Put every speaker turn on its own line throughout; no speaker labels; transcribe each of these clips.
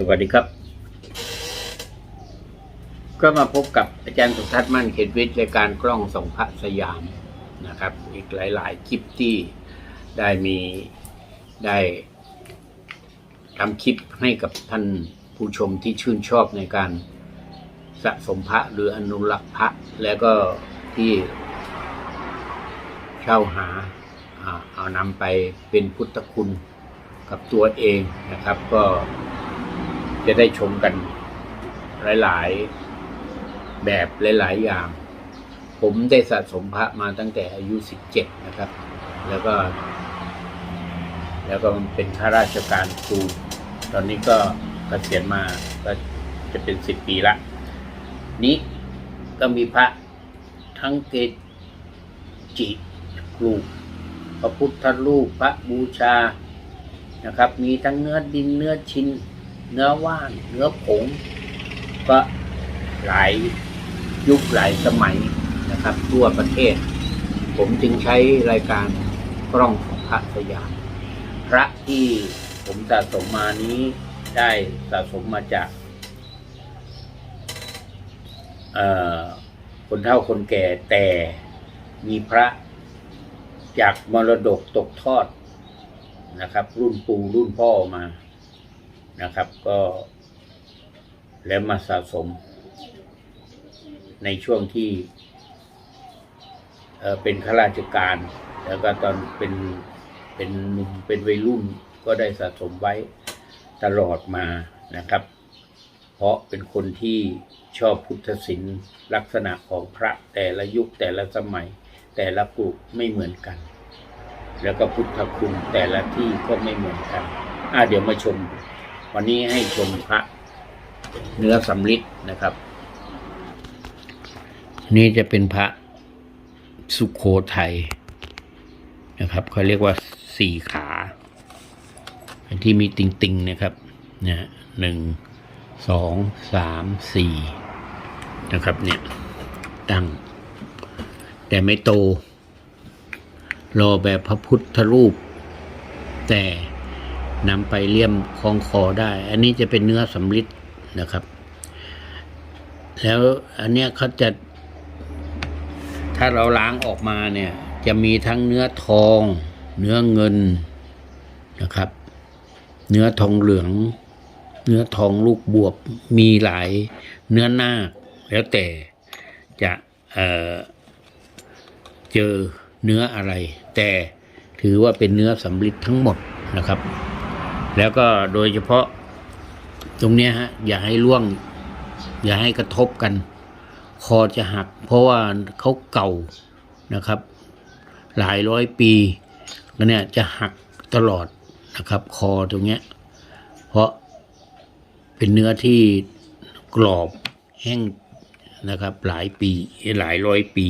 สวัสดีครับ ก็มาพบกับอาจารย์สุทัศน์มั่นเขตวิทย์รายการกล้องส่องพระสยามนะครับ อีกหลาย ๆ คลิปที่ได้มีได้ทำคลิปให้กับท่านผู้ชมที่ชื่นชอบในการสะสมพระหรืออนุรักษ์พระแล้วก็ที่เช่าหาอ่าเอานำไปเป็นพุทธคุณกับตัวเองนะครับ ก็ จะได้ชมกันหลาย ๆ แบบหลาย ๆ อย่าง ผมได้สะสมพระมาตั้งแต่อายุ17นะครับ แล้วก็ แล้วก็มันเป็นข้าราชการครู ตอนนี้ก็เกษียณมาก็จะเป็น10ปีละ นี้ก็มีพระทั้งเกจิครูพระพุทธรูปพระบูชานะครับ มีทั้งเนื้อดินเนื้อชิ้น เนื้อว่านเนื้อผง ก็หลายยุคหลายสมัยนะครับ ทั่วประเทศ ผมจึงใช้รายการกล้องของพระสยามพระที่ผมสะสมมานี้ได้สะสมมาจากคนเฒ่าคนแก่แต่มีพระจากมรดกตกทอดนะครับ รุ่นปู่รุ่นพ่อมา นะครับก็แล้วมาสะสม ในช่วงที่เเป็นข้าราชการ แล้วก็ตอนเป็นเป็นหนุ่มเป็นวัยรุ่นก็ได้สะสมไว้ตลอดมานะครับ เพราะเป็นคนที่ชอบพุทธศิลป์ลักษณะของพระแต่ละยุคแต่ละสมัย แต่ละกลุ่มไม่เหมือนกัน แล้วก็พุทธคุณแต่ละที่ก็ไม่เหมือนกัน อะเดี๋ยวมาชม วันนี้ให้ชมพระเนื้อสำลิดนะครับ นี่จะเป็นพระสุขโขทัยนะครับเขาเรียกว่าสี่ขาที่มีติงติงๆนะครับเนะฮะหนึ่งสองสามสี่นะครับเนี่ยตั้ง แต่ไม่โต รอแบบพระพุทธรูป แต่ นำไปเลี่ยมคล้องคอได้ อันนี้จะเป็นเนื้อสำลิดนะครับ แล้วอันเนี้ยเขาจะ ถ้าเราล้างออกมาเนี่ย จะมีทั้งเนื้อทอง เนื้อเงินนะครับ เนื้อทองเหลือง เนื้อทองลูกบวบ มีหลายเนื้อหน้าคแล้วแต่จะเเจอเนื้ออะไร แต่ถือว่าเป็นเนื้อสำลิดทั้งหมดนะครับ แล้วก็โดยเฉพาะตรงเนี้ยฮะ อย่าให้ล่วง อย่าให้กระทบกัน คอจะหัก เพราะว่าเขาเก่านะครับ หลายร้อยปีแล้วเนี่ยจะหักตลอดนะครับ คอตรงเนี้ย เพราะเป็นเนื้อที่กรอบแห้งนะครับ หลายปีหลายร้อยปี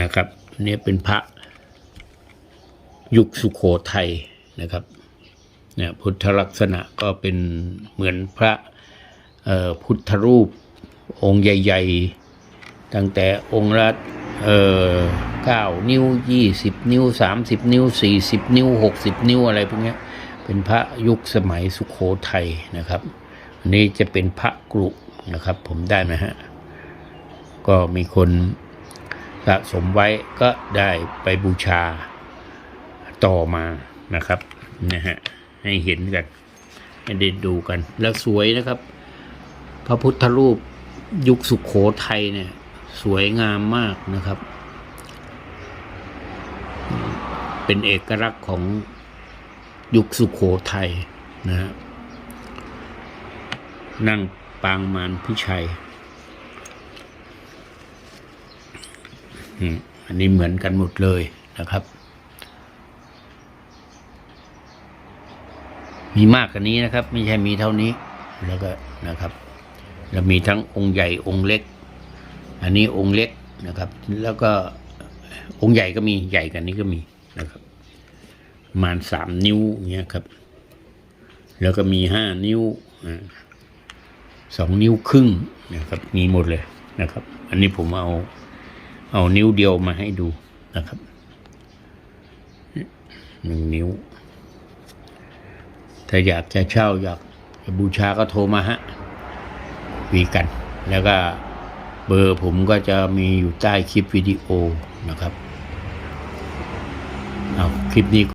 นะครับอันนี้เป็นพระยุคสุโขทัยนะครับ เนี่ยพุทธลักษณะก็เป็นเหมือนพระพุทธรูปองค์ใหญ่ ๆ ตั้งแต่องค์ละเก้านิ้วยี่สิบนิ้วสามสิบนิ้วสี่สิบนิ้วหกสิบนิ้วอะไรพวกนี้เป็นพระยุคสมัยสุขโขทัยนะครับอันนี้จะเป็นพระกรุนะครับ ผมได้ไหมฮะก็มีคนสะสมไว้ก็ได้ไปบูชาต่อมานะครับนะฮะ ให้เห็นกันให้ได้ดูกัน แล้วสวยนะครับ พระพุทธรูปยุคสุขโขทัยเนี่ย สวยงามมากนะครับ เป็นเอกลักษณ์ของยุคสุขโขทัยนะฮะนั่งปางมารพิชัยอันนี้เหมือนกันหมดเลยนะครับ มีมากกว่านี้นะครับ ไม่ใช่มีเท่านี้แล้วก็นะครับแล้วมีทั้งองค์ใหญ่องค์เล็ก อันนี้องค์เล็กนะครับ แล้วก็องค์ใหญ่ก็มีใหญ่กันนี้ก็มีนะครับประมาณสามนิ้วเงี้ยครับ แล้วก็มีห้านิ้วสองนิ้วครึ่งนะครับ มีหมดเลยนะครับ อันนี้ผมเอาเอานิ้วเดียวมาให้ดูนะครับหนึ่งนิ้ว ถ้าอยากจะเช่าอยากจะบูชาก็โทรมาฮะคุยกัน แล้วก็เบอร์ผมก็จะมีอยู่ใต้คลิปวิดีโอนะครับ เอาคลิปนี้